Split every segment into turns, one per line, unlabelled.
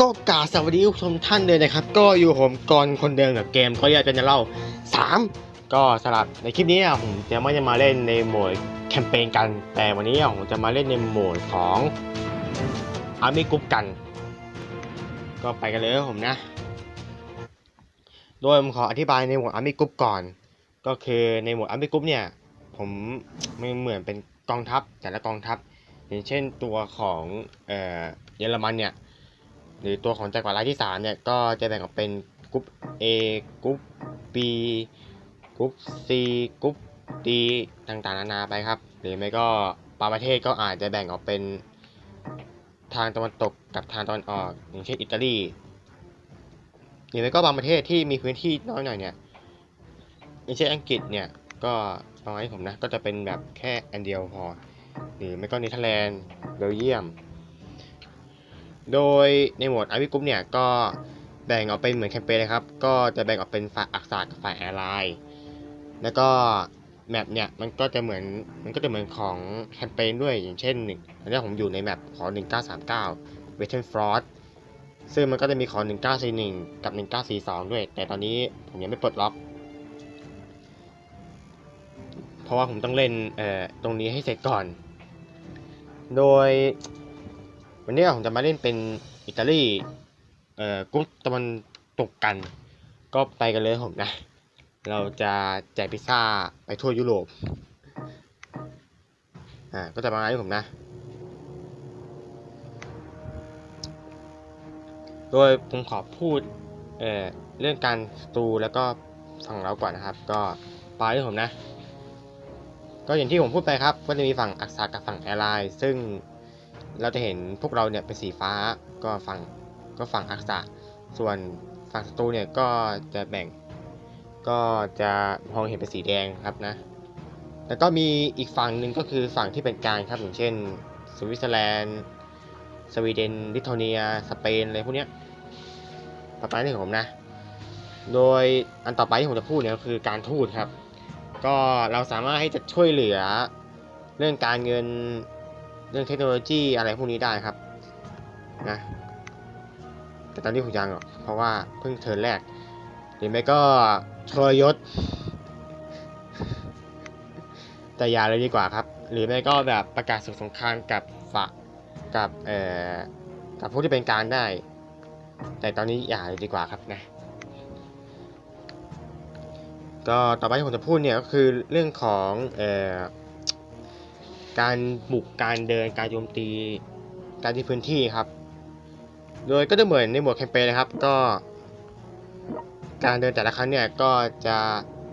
ก็กาสวัสดีผู้ชมท่านเลยนะครับ ก็อยู่ผมกรคนเดิมกับเกมก็อยากจะเล่า 3 ก็สำหรับในคลิปนี้ผมจะไม่จะมาเล่นในโหมดแคมเปญกัน แต่วันนี้ผมจะมาเล่นในโหมดของอาร์มี่กรุ๊ปกัน ก็ไปกันเลยครับผมนะ โดยผมขออธิบายในโหมดอาร์มี่กรุ๊ปก่อน ก็คือในโหมดอาร์มี่กรุ๊ปเนี่ย ผมไม่เหมือนเป็นกองทัพแต่ละกองทัพ อย่างเช่นตัวของเออเยอรมันเนี่ย หรือตัวของจักรวรรดิที่สามเนี่ย ก็จะแบ่งออกเป็นกรุ๊ป A กรุ๊ป B กรุ๊ป C กรุ๊ป D ต่างๆ นานาไปครับ หรือไม่ก็บางประเทศก็อาจจะแบ่งออกเป็นทางตะวันตกกับทางตะวันออก อย่างเช่นอิตาลีหรือไม่ก็บางประเทศที่มีพื้นที่น้อยหน่อยเนี่ยอย่างเช่นอังกฤษเนี่ยก็ประมาณที่ผมนะก็จะเป็นแบบแค่อันเดียวพอ หรือไม่ก็เนเธอร์แลนด์เบลเยียม โดยในหมวดอาร์ y กรุ๊ปเนี่ยก็แบ่งออกเป็นเหมือนแคมเปญเลยครับ ก็จะแบ่งออกเป็นฝ่ายอักษรกับฝ่ายแอร์ไลน์แล้วก็แมปเนี่ยมันก็จะเหมือนมันก็จะเหมือนของแคมเปญด้วยอย่างเช่นหนึ่งอันนี้ผมอยู่ในแมปของ 1939 Western Front ซึ่งมันก็จะมีของ 1941 กับ 1942 ด้วย แต่ตอนนี้ผมยังไม่ปลดล็อก เพราะว่าผมต้องเล่นเอ่อตรงนี้ให้เสร็จก่อน โดย วันนี้ผมจะมาเล่นเป็นอิตาลีเอ่อกรุ๊ปตะวันตกกัน ก็ไปกันเลยผมนะ เราจะแจกพิซซ่าไปทั่วยุโรปอ่าก็จะประมาณนี้ผมนะ โดยผมขอพูดเอ่อเรื่องการสตูแล้วก็ฝั่งเราก่อนนะครับ ก็ไปที่ผมนะ ก็อย่างที่ผมพูดไปครับ ก็จะมีฝั่งอักษากับฝั่งแอร์ไลน์ซึ่ง เราจะเห็นพวกเราเนี่ยเป็นสีฟ้าก็ฝั่งก็ฝั่งอักษะ ส่วนฝั่งศัตรูเนี่ยก็จะแบ่ง ก็จะมองเห็นเป็นสีแดงครับนะ แล้วก็มีอีกฝั่งหนึ่งก็คือฝั่งที่เป็นกลางครับอย่างเช่น สวิตเซอร์แลนด์ สวีเดน ลิทัวเนีย สเปนอะไรพวกเนี้ยประมาณนี้ของผมนะ โดยอันต่อไปที่ผมจะพูดเนี่ยก็คือการทูตครับ ก็เราสามารถให้จะช่วยเหลือเรื่องการเงิน เรื่องเทคโนโลยีอะไรพวกนี้ได้ครับนะแต่ตอนนี้ผมยังหรอกเพราะว่าเพิ่งเทิร์นแรกหรือไม่ก็ทรยศ แต่อย่าเลยดีกว่าครับ หรือไม่ก็แบบประกาศศึกสงครามกับฝะกับเอ่อกับพวกที่เป็นกลารได้ แต่ตอนนี้อย่าเลยดีกว่าครับนะก็ต่อไปที่ผมจะพูดเนี่ยก็คือเรื่องของเอ่อ การบุกการเดินการโจมตีการที่พื้นที่ครับ โดยก็จะเหมือนในหมวดแคมเปญนะครับ ก็ การเดินแต่ละครั้งเนี่ยก็จะ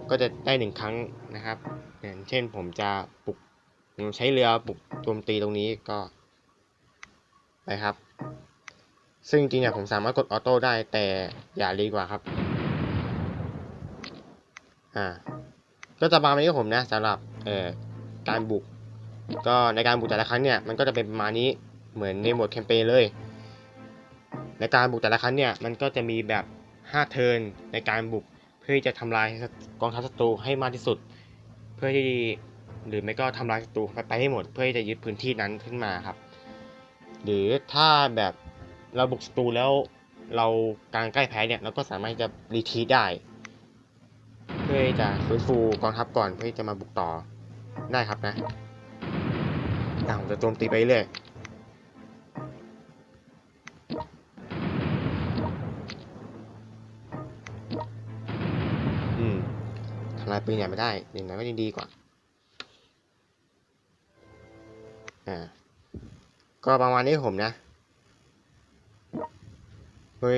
ก็จะได้หนึ่งครั้งนะครับอย่างเช่นผมจะปลุกผมใช้เรือปลุกโจมตีตรงนี้ก็ไปครับ ซึ่งจริงๆเนี่ยผมสามารถกดออโต้ได้แต่อย่าดีกว่าครับ อ่า ก็จะประมาณนี้ผมนะสำหรับเอ่อการบุก ก็ในการบุกแต่ละครั้งเนี่ยมันก็จะเป็นประมาณนี้เหมือนในโหมดแคมเปญเลย ในการบุกแต่ละครั้งเนี่ยมันก็จะมีแบบ 5 เทิร์นในการบุกเพื่อที่จะทำลายกองทัพศัตรูให้มากที่สุด เพื่อที่หรือไม่ก็ทำลายศัตรูไปให้หมด เพื่อที่จะยึดพื้นที่นั้นขึ้นมาครับ หรือถ้าแบบเราบุกศัตรูแล้วเราการใกล้แพ้เนี่ยเราก็สามารถจะรีทีได้ เพื่อที่จะฟื้นฟูกองทัพก่อนเพื่อที่จะมาบุกต่อได้ครับนะ อะผมจะโจมตีไปเรื่อยอืมทำลายปืนใหญ่ไม่ได้อย่างน้อยก็ยังดีกว่า อ่า ก็ประมาณนี้ผมนะโดย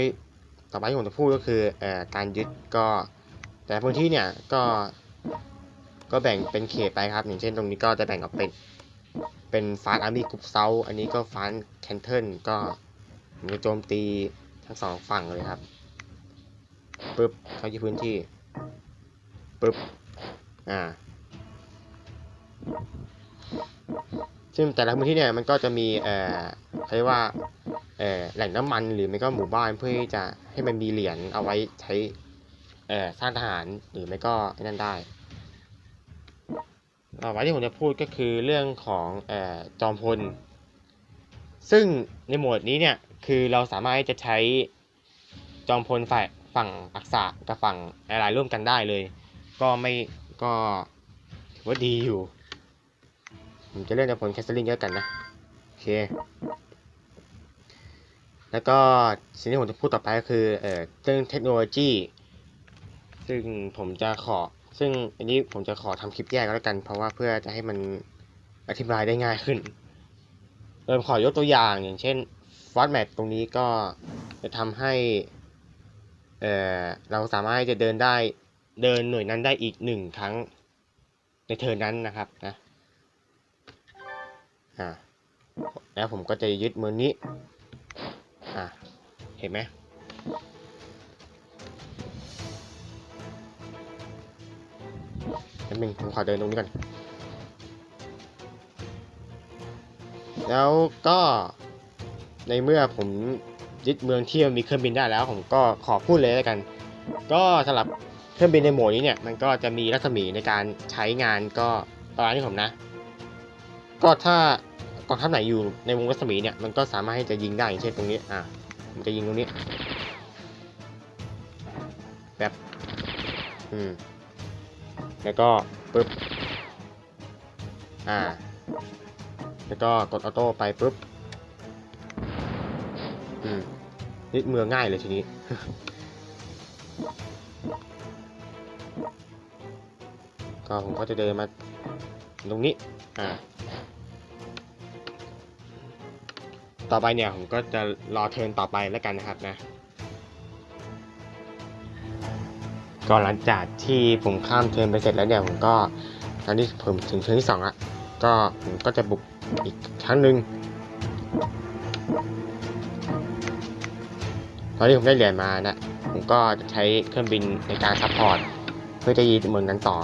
ต่อไปที่ผมจะพูดก็คือเอ่อการยึดก็แต่พื้นที่เนี่ยก็ก็แบ่งเป็นเขตไปครับ อย่างเช่นตรงนี้ก็จะแบ่งออกเป็น เป็นฟาสอาร์มี่กรุ๊ปเซาอันนี้ก็ฟานแคนเทิลก็ผมจะโจมตีทั้งสองฝั่งเลยครับปึ๊บเข้าที่พื้นที่ปึ๊บอ่าซึ่งแต่ละพื้นที่เนี่ยมันก็จะมีเอ่อเรียกว่าเอ่อแหล่งน้ำมันหรือไม่ก็หมู่บ้านเพื่อที่จะให้มันมีเหรียญเอาไว้ใช้เอ่อสร้างทหารหรือไม่ก็นั่นได้ ต่อไปที่ผมจะพูดก็คือเรื่องของอจอมพล ซึ่งในโหมดนี้เนี่ยคือเราสามารถจะใช้จอมพลฝ่ายฝั่งอักษะกับฝั่งอะไรร่วมกันได้เลย ก็ไม่ก็ถือว่าดีอยู่ ผมจะเล่นจอมพลแคสเซิลลิงก็แล้วกันนะ โอเค แล้วก็สิ่งที่ผมจะพูดต่อไปก็คือเอ่อเรื่องเทคโนโลยี ซึ่งผมจะขอ ซึ่งอันนี้ผมจะขอทำคลิปแยกก็แล้วกัน เพราะว่าเพื่อจะให้มันอธิบายได้ง่ายขึ้นโดยขอยกตัวอย่างอย่างเช่นฟอสแมทตรงนี้ก็จะทำให้เออเราสามารถจะเดินได้เดินหน่วยนั้นได้อีกหนึ่งครั้งในเทิร์นนั้นนะครับนะอ่าแล้วผมก็จะยึดมือนี้อ่าเห็นไหม แป๊บนึงผมขอเดินตรงนี้ก่อน แล้วก็ในเมื่อผมยึดเมืองที่มีเครื่องบินได้แล้ว ผมก็ขอพูดเลยแล้วกัน ก็สำหรับเครื่องบินในโหมดนี้เนี่ย มันก็จะมีรัศมีในการใช้งานก็ประมาณนี้ผมนะ ก็ถ้ากองทัพไหนอยู่ในวงรัศมีเนี่ย มันก็สามารถให้จะยิงได้อย่างเช่นตรงนี้ อะผมจะยิงตรงนี้แบบอืม แล้วก็ปึ๊บ อ่า แล้วก็กดออโต้ไปปึ๊บ อืมนี่เมืองง่ายเลยทีนี้ ก็ผมก็จะเดินมาตรงนี้ อ่า ต่อไปเนี่ยผมก็จะรอเทิร์นต่อไปแล้วกันนะครับนะ ก็หลังจากที่ผมข้ามเทอมไปเสร็จแล้วเนี่ยผมก็ตอนนี้ผมถึงเทอมที่สองละก็ผมก็จะบุกอีกครั้งหนึ่งตอนที่ผมได้เหรียญมานะผมก็จะใช้เครื่องบินในการซัพพอร์ตเพื่อจะยีเมืองนั้นต่อ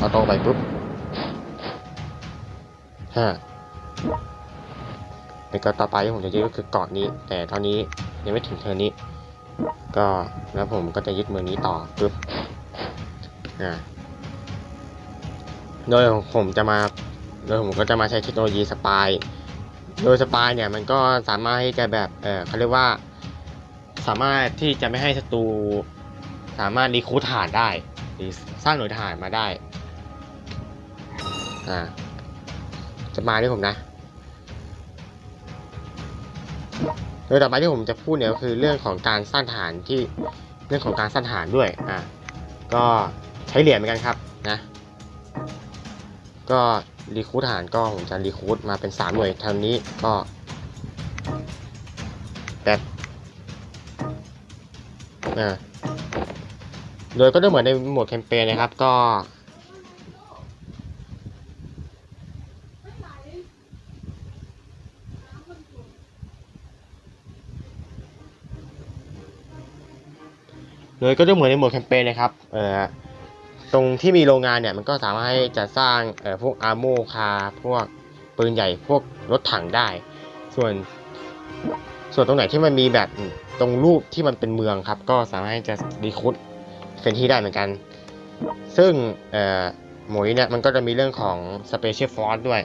ออโต้ไปปุ๊บฮะแล้วก็ต่อไปที่ผมจะยึดก็คือเกาะนี้ แต่ตอนนี้ยังไม่ถึงเทอนี้ ก็แล้วผมก็จะยึดเมืองนี้ต่อปุ๊บอ่าโดยผมจะมาโดยผมก็จะมาใช้เทคโนโลยีสปายโดยสปายเนี่ยมันก็สามารถที่จะแบบเออเขาเรียกว่า สามารถที่จะไม่ให้ศัตรูสามารถรีคูฐานได้หรือสร้างหน่วยทหารมาได้ อ่า จะมาที่ผมนะโดยต่อไปที่ผมจะพูดเนี่ยก็คือเรื่องของการสร้างฐานที่เรื่องของการสร้างฐานด้วย อ่า ก็ใช้เหรียญเหมือนกันครับนะ ก็รีคูดฐานก็ผมจะรีคูดมาเป็นสามหน่วยทางนี้ก็แบบอ่าโดยก็ได้เหมือนในหมวดแคมเปญนะครับ ก็ โดยก็ได้เหมือนในโหมดแคมเปญเลยครับเอ่อตรงที่มีโรงงานเนี่ยมันก็สามารถให้จะสร้างเอ่อพวกอาร์โมคาพวกปืนใหญ่พวกรถถังได้ ส่วนส่วนตรงไหนที่มันมีแบบตรงรูปที่มันเป็นเมืองครับ ก็สามารถให้จะรีคูดเฟนที่ได้เหมือนกัน ซึ่งเอ่อหมวดนี้เนี่ยมันก็จะมีเรื่องของ Special Force ด้วย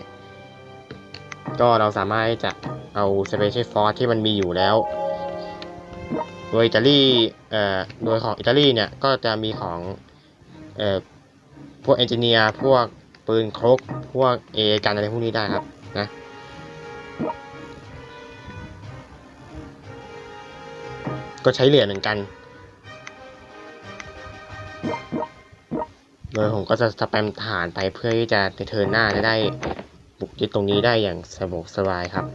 ก็เราสามารถจะเอา Special Force ที่มันมีอยู่แล้ว โดยอิตาลีเอ่อโดยของอิตาลีเนี่ยก็จะมีของเอ่อพวกเอนจิเนียร์พวกปืนครกพวกเอกันอะไรพวกนี้ได้ครับนะก็ใช้เหรียญเหมือนกัน โดยผมก็จะสแปมฐานไปเพื่อที่จะเทินหน้าจะได้บุกยึดตรงนี้ได้อย่างสะดวกสบายครับ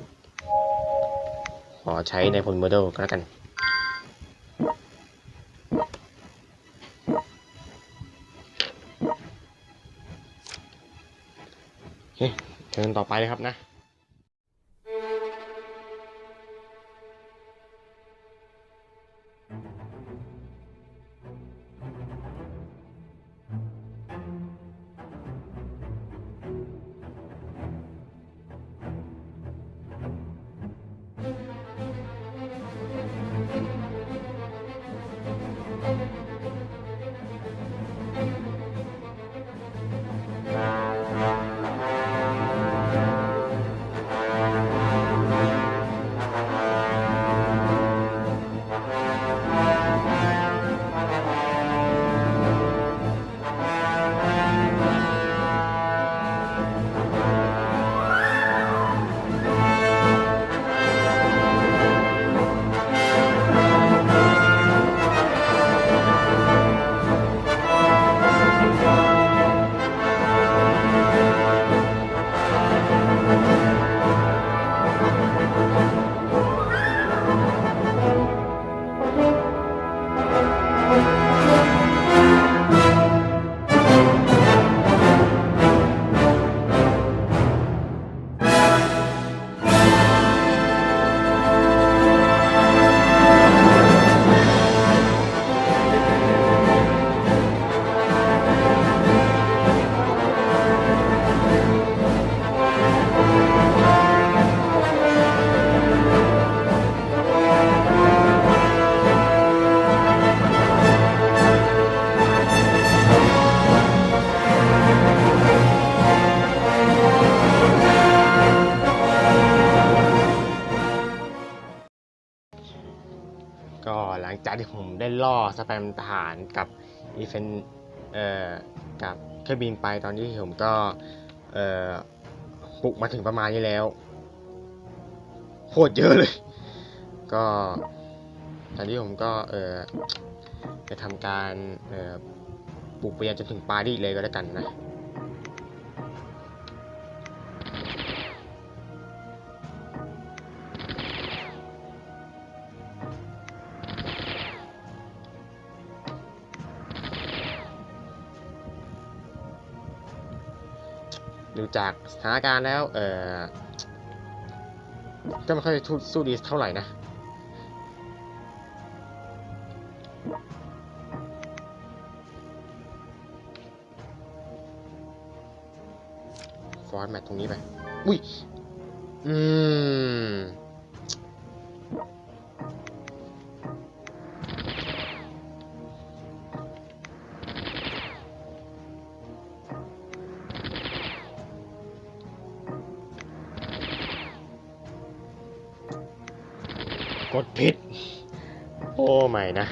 ขอใช้ในพลโมเดลก็แล้วกัน เทิร์นต่อไปเลยครับนะ สแปมทหารกับอีเฟนเอ่อกับเครื่องบินไปตอนนี้ผมก็เอ่อปลุกมาถึงประมาณนี้แล้วโคตรเยอะเลย ก็ตอนนี้ผมก็เอ่อจะทำการเอ่อปลุกไปยันจนถึงปารีสเลยก็แล้วกันนะ ดูจากสถานการณ์แล้ว เออก็ไม่ค่อยสู้สู้ดีเท่าไหร่นะ ฟอร์สแมตตรงนี้ไป อุ้ย อืม ม่นะ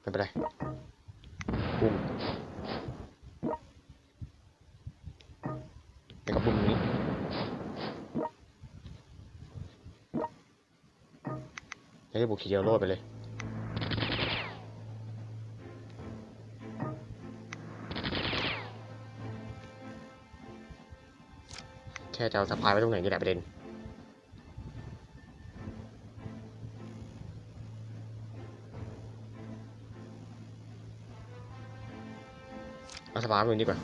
ไม่เป็นไรปุ่มแล้วก็ปุ่มนี้แล้วจะบุกทีเดียวโลดไปเลยแค่จะเอาสะพายไว้ตรงไหนนี่แหละประเด็น เอาสะยไว้ตรงนี้ดีกว่า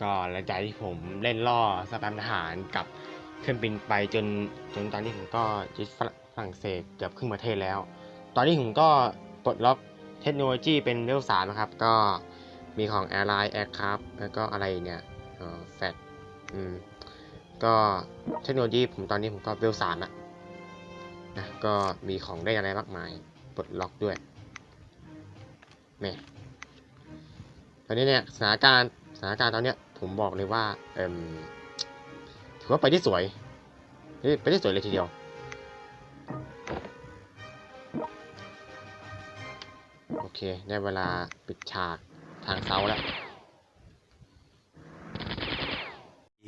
ก็หลังจากที่ผมเล่นล่อสแปมทหารกับเครื่องบินไปจนจนตอนนี้ผมก็ยึดฝรั่งเศสเกือบครึ่งประเทศแล้ว ตอนนี้ผมก็ปลดล็อกเทคโนโลยีเป็นเลเวลสามนะครับ ก็มีของ Airline Aircraft แล้วก็อะไรเนี่ยแฟดอืมก็เทคโนโลยีผมตอนนี้ผมก็เลเวลสามละ นะก็มีของได้อะไรมากมายปลดล็อกด้วยแม่ตอนนี้เนี่ยสถานการณ์สถานการณ์ตอนเนี้ยผมบอกเลยว่าเอ่มถือว่าไปได้สวยไปได้สวยเลยทีเดียวโอเคได้เวลาปิดฉากทางเซาแล้ว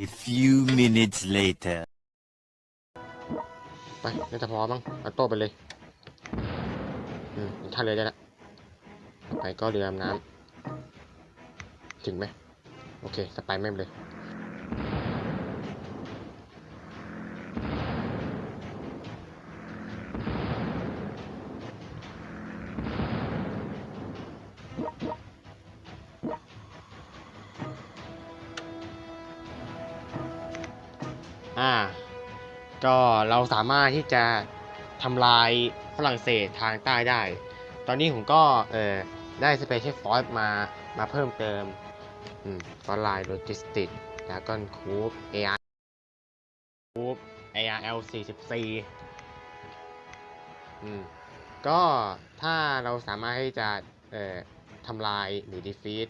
A few minutes later.
ไปน่าจะพอมั้งเอาโต้ไปเลย อืมท่าเรือได้ละไปก็เรือดำน้ำถึงไหมโอเคสไปแม่งเลยอ่า ก็เราสามารถที่จะทำลายฝรั่งเศสทางใต้ได้ ตอนนี้ผมก็เออได้สเปเชียลฟอร์สมามาเพิ่มเติมอืมฟอร์ไลน์โลจิสติกดากอนคูป AR คูป ARL 44อืมก็ถ้าเราสามารถที่จะเอ่อทำลายหรือดีฟีด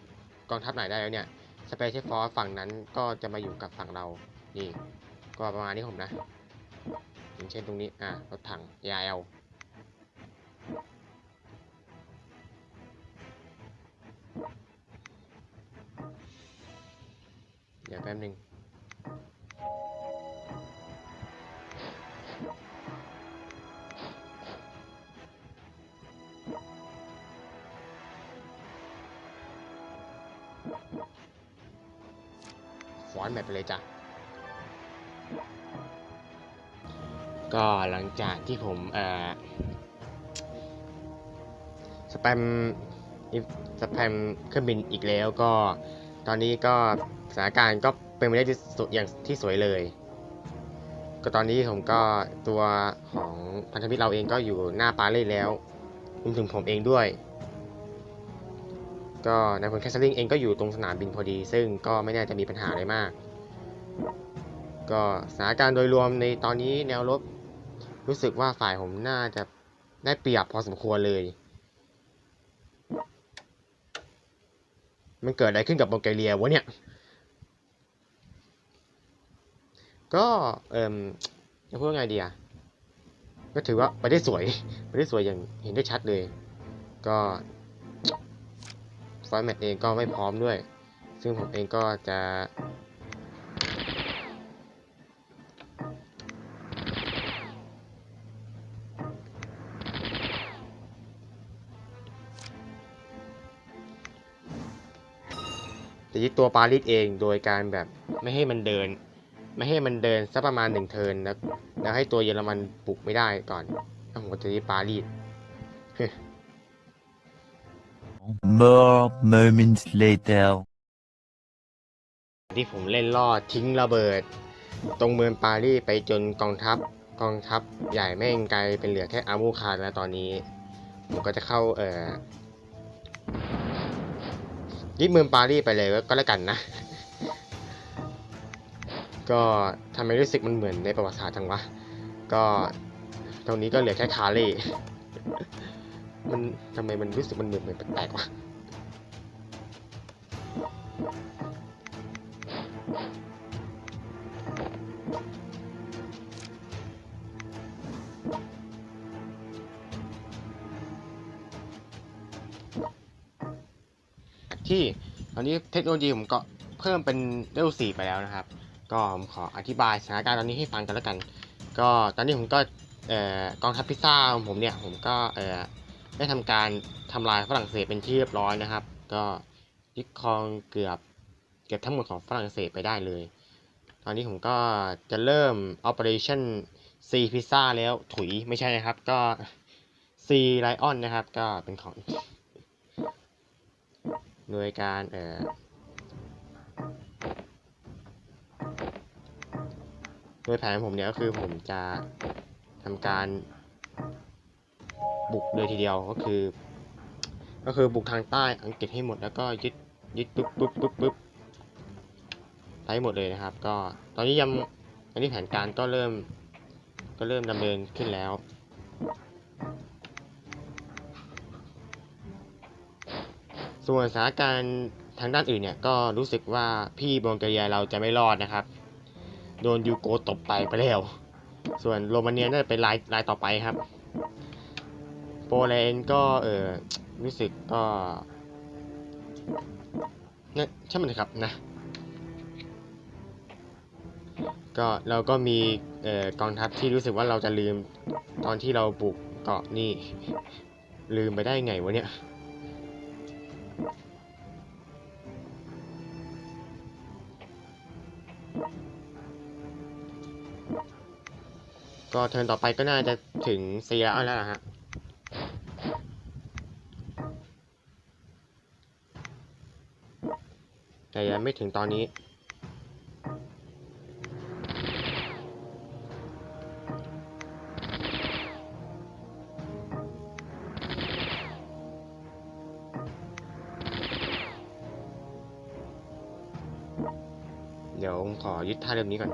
กองทัพไหนได้แล้วเนี่ยสเปเชียลฟอร์สฝั่งนั้นก็จะมาอยู่กับฝั่งเรา นี่ ก็ประมาณนี้ผมนะ อย่างเช่นตรงนี้ อะรถถัง YL เดี๋ยวแป๊บหนึงฟอนต์แบบไปเลยจ้ะ ก็หลังจากที่ผมเอ่อสแปมสแปมเครื่องบินอีกแล้วก็ตอนนี้ก็สถานการณ์ก็เป็นไปได้ที่สุดอย่างที่สวยเลย ก็ตอนนี้ผมก็ตัวของพันธมิตรเราเองก็อยู่หน้าปารีสแล้วรวมถึงผมเองด้วย ก็นายพลแคสซิงเองก็อยู่ตรงสนามบินพอดี ซึ่งก็ไม่น่าจะมีปัญหาอะไรมาก ก็สถานการณ์โดยรวมในตอนนี้แนวรบ รู้สึกว่าฝ่ายผมน่าจะได้เปรียบพอสมควรเลย มันเกิดอะไรขึ้นกับโบลแกเรียวะเนี่ย ก็เอ่มจะพูดไงดีอะก็ถือว่าไปได้สวย ไปได้สวยอย่างเห็นได้ชัดเลย ก็ฟอร์แมตเองก็ไม่พร้อมด้วย ซึ่งผมเองก็จะ ตัวปารีสเองโดยการแบบไม่ให้มันเดิน ไม่ให้มันเดินสักประมาณหนึ่งเทิร์นแล้วแล้วให้ตัวเยอรมันปลุกไม่ได้ก่อนแล้วผมก็จะยึดปารีส
More moments later.
ที่ผมเล่นล่อทิ้งระเบิด ตรงเมืองปารีสไปจนกองทัพกองทัพใหญ่แม่งกลายเป็นเหลือแค่อามูคาแล้วตอนนี้ ผมก็จะเข้าเอ่อ ยึดเมืองปารีสไปเลยก็แล้วกันนะ ก็ทำไมรู้สึกมันเหมือนในประวัติศาสตร์จังวะ ก็ตรงนี้ก็เหลือแค่คาเล่มันทำไมมันรู้สึกมันเหมือนเหมือนแปลกๆวะ เทคโนโลยีผมก็เพิ่มเป็นเลเวล4ไปแล้วนะครับ ก็ผมขออธิบายสถานการณ์ตอนนี้ให้ฟังกันแล้วกัน ก็ตอนนี้ผมก็เอ่อกองทัพพิซซ่าของผมเนี่ยผมก็เอ่อได้ทำการทำลายฝรั่งเศสเป็นที่เรียบร้อยนะครับ ก็ยึดครองเกือบเกือบทั้งหมดของฝรั่งเศสไปได้เลย ตอนนี้ผมก็จะเริ่ม Operation C Pizza แล้วถุยไม่ใช่นะครับก็ C Lion นะครับ ก็เป็นของ โดยการเอ่อโดยแผนผมเนี่ยก็คือผมจะทำการบุกเลยทีเดียวก็คือ ก็คือบุกทางใต้อังกฤษให้หมดแล้วก็ยึดยึดปุ๊บปุ๊บปุ๊บปุ๊บไปให้หมดเลยนะครับ ก็ตอนนี้ยังตอนนี้แผนการก็เริ่มก็เริ่มดำเนินขึ้นแล้ว ส่วนสถานการณ์ทางด้านอื่นเนี่ยก็รู้สึกว่าพี่บองกาเรียเราจะไม่รอดนะครับ โดนยูโกตบไปไปแล้ว ส่วนโรมาเนียน่าจะเป็นรายรายต่อไปครับ โปแลนด์ก็เออรู้สึกก็เนี่ยใช่ไหมครับนะ ก็เราก็มีเอ่อกองทัพที่รู้สึกว่าเราจะลืมตอนที่เราบุกเกาะนี่ ลืมไปได้ไงวะเนี่ย ก็เทิร์นต่อไปก็น่าจะถึงเซีแล้วแล้วนะฮะแต่ยังไม่ถึงตอนนี้ เดี๋ยวผมขอยึดท่าเรือนี้ก่อน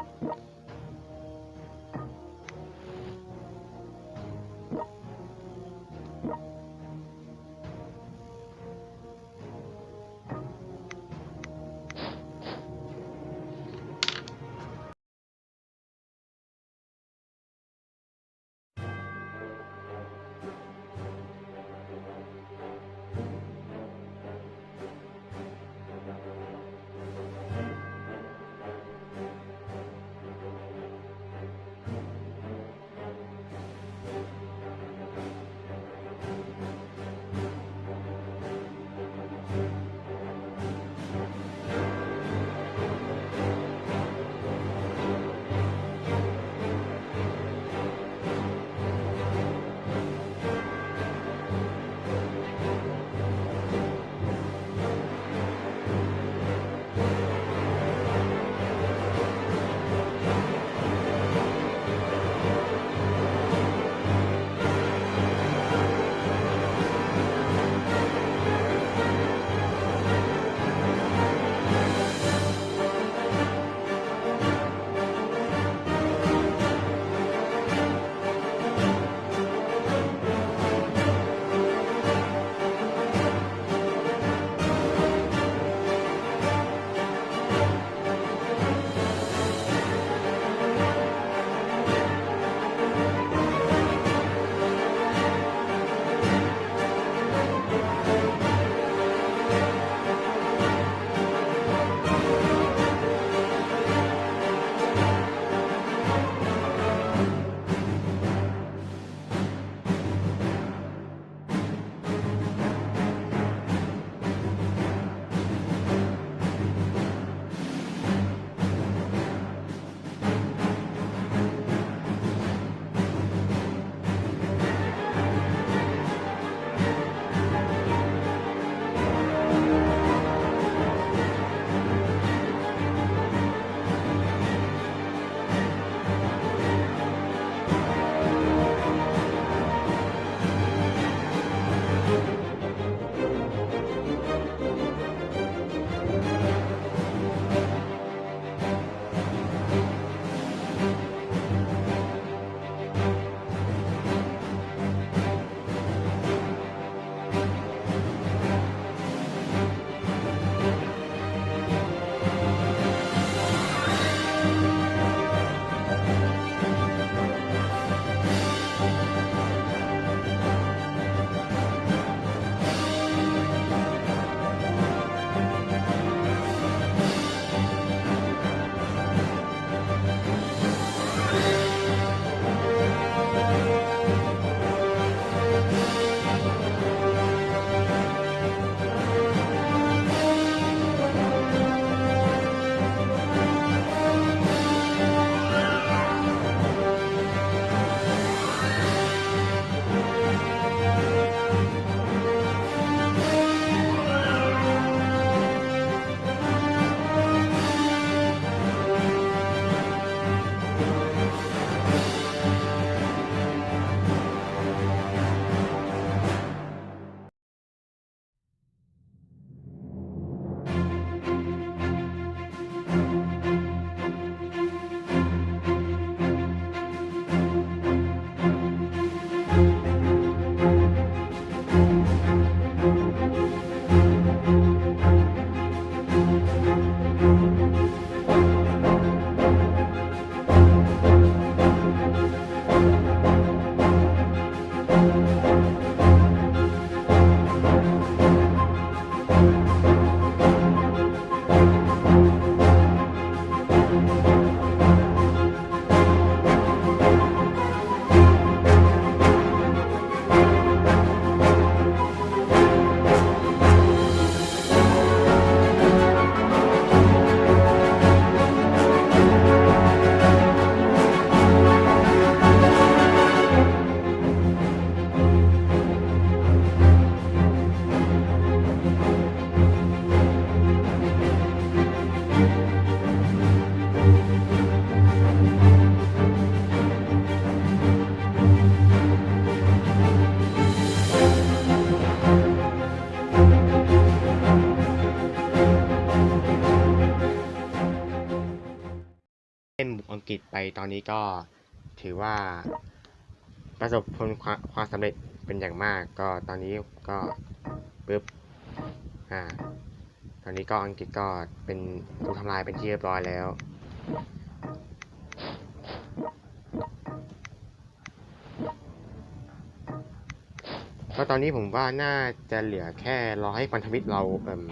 กอังกฤษไปตอนนี้ก็ถือว่าประสบผลความสำเร็จเป็นอย่างมาก ก็ตอนนี้ก็ปึ๊บอ่าตอนนี้ก็อังกฤษก็เป็นถูกทำลายเป็นที่เรียบร้อยแล้วก็ตอนนี้ผมว่าน่าจะเหลือแค่รอให้พันธมิตรเราเอ่ม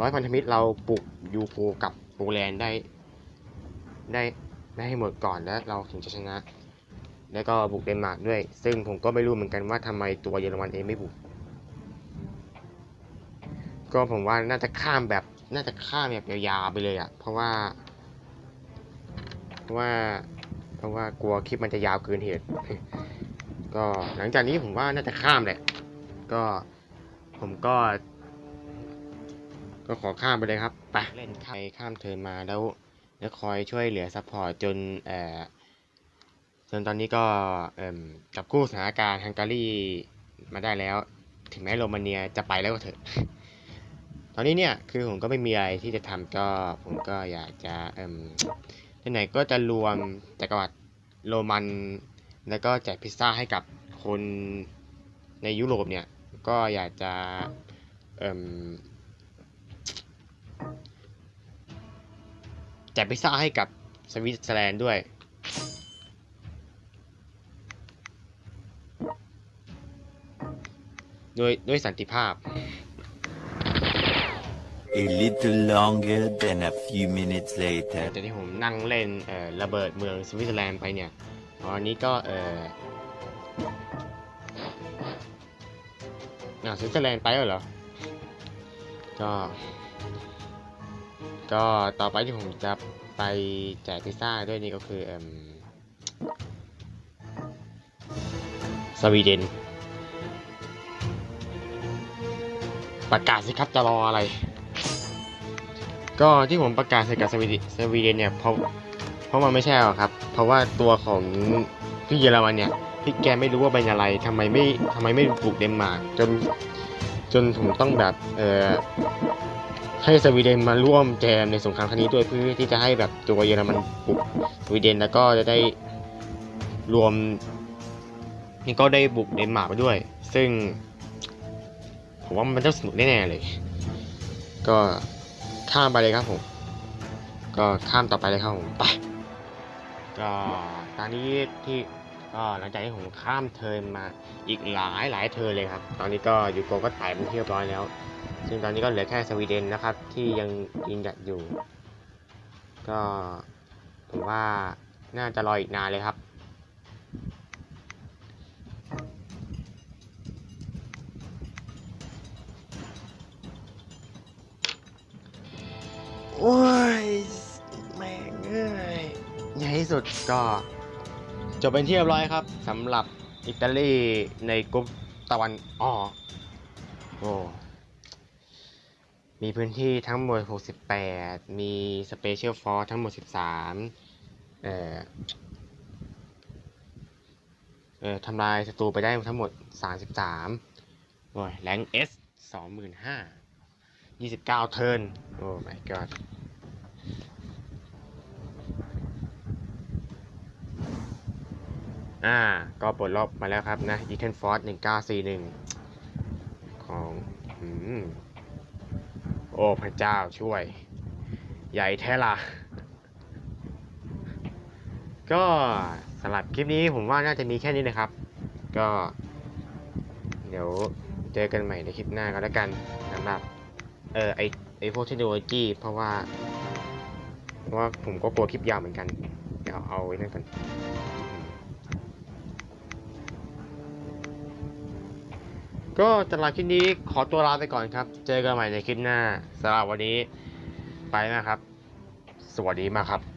ร้อยพันธมิตรเราปลุกยูโฟกับโปแลนด์ได้ ได้ได้ให้หมดก่อนแล้วเราถึงจะชนะ แล้วก็บุกเดนมาร์กด้วย ซึ่งผมก็ไม่รู้เหมือนกันว่าทำไมตัวเยอรมันเองไม่บุก ก็ผมว่าน่าจะข้ามแบบน่าจะข้ามแบบยาวๆไปเลยอะ่ะ เพราะว่า เพราะว่า เพราะว่ากลัวคลิปมันจะยาวเกินเหตุ ก็หลังจากนี้ผมว่าน่าจะข้ามแหละ ก็ผมก็ ก็ขอข้ามไปเลยครับ ไปเล่นข้ามเทินมาแล้ว แล้วคอยช่วยเหลือซัพพอร์ตจนเอ่อจนตอนนี้ก็จับคู่สถานการณ์ฮังการีมาได้แล้ว ถึงแม้โรมาเนียจะไปแล้วก็เถอะ ตอนนี้เนี่ยคือผมก็ไม่มีอะไรที่จะทำก็ผมก็อยากจะเอ่มไหนก็จะรวมจักรวรรดิโรมัน แล้วก็แจกพิซซ่าให้กับคนในยุโรปเนี่ย ก็อยากจะเอ่ม แจกพิซซ่าให้กับสวิตเซอร์แลนด์ด้วยด้วยด้วยสันติภาพ
A little longer than a few minutes later.
แต่ที่ผมนั่งเล่นเอ่อระเบิดเมืองสวิตเซอร์แลนด์ไปเนี่ยตอนนี้ก็เอออ่าสวิตเซอร์แลนด์ไปแล้วเหรอ ก็ ก็ต่อไปที่ผมจะไปแจกพิซซ่าด้วยนี่ก็คือเอ่มสวีเดน ประกาศสิครับจะรออะไร ก็ที่ผมประกาศใส่กับสวีเดนสวีเดนเนี่ยเพราะเพราะมันไม่ใช่หรอกครับ เพราะว่าตัวของพี่เยอรมันเนี่ยพี่แกไม่รู้ว่าเป็นอะไรทำไมไม่ทำไมไม่ปลุกเดนมาร์กจนจนผมต้องแบบเออ ให้สวีเดนมาร่วมแจมในสงครามครั้งนี้ด้วยเพื่อที่จะให้แบบตัวเยอรมันปลุกสวีเดนแล้วก็จะได้รวมนี่ก็ได้บุกเดนมาร์กไปด้วย ซึ่ง ผมว่ามันจะสนุกแน่ๆเลย ก็ข้ามไปเลยครับผม ก็ข้ามต่อไปเลยครับผมไปก็ตอนนี้ที่ก็หลังจากที่ผมข้ามเทินมาอีกหลายหลายเทินเลยครับ ตอนนี้ก็ยูโกก็ถ่ายเป็นเรียบร้อยแล้ว ซึ่งตอนนี้ก็เหลือแค่สวีเดนนะครับ ที่ยังยิงหยัดอยู่ ก็ผมว่าน่าจะรออีกนานเลยครับโอ้ยแม่งเอ้ยใหญ่ที่สุดก็จบเป็นที่เรียบร้อยครับสำหรับอิตาลีในกรุ๊ปตะวันออกโอ้ มีพื้นที่ทั้งหมด 68 มีสเปเชียลฟอร์ทั้งหมด 13 เอ่อ เอ่อทำลายศัตรูไปได้ทั้งหมด 33 โอ้ย แรงเอส25,000 29 เทิร์น โอ้ my god อ่า ก็ปลดล็อกมาแล้วครับนะ e t e n Force 1941 ของ อืม โอ้พระเจ้าช่วย ใหญ่แท้ละก็สำหรับคลิปนี้ผมว่าน่าจะมีแค่นี้นะครับ ก็ เดี๋ยวเจอกันใหม่ในคลิปหน้าก็แล้วกันสำหรับเออไอไอพวกเทคโนโลยีเพราะว่าเพราะว่าผมก็กลัวคลิปยาวเหมือนกัน เดี๋ยวเอาไว้นั่นก่อน ก็สำหรับคลิปนี้ขอตัวลาไปก่อนครับ เจอกันใหม่ในคลิปหน้าสำหรับวันนี้ไปนะครับ สวัสดีมากครับ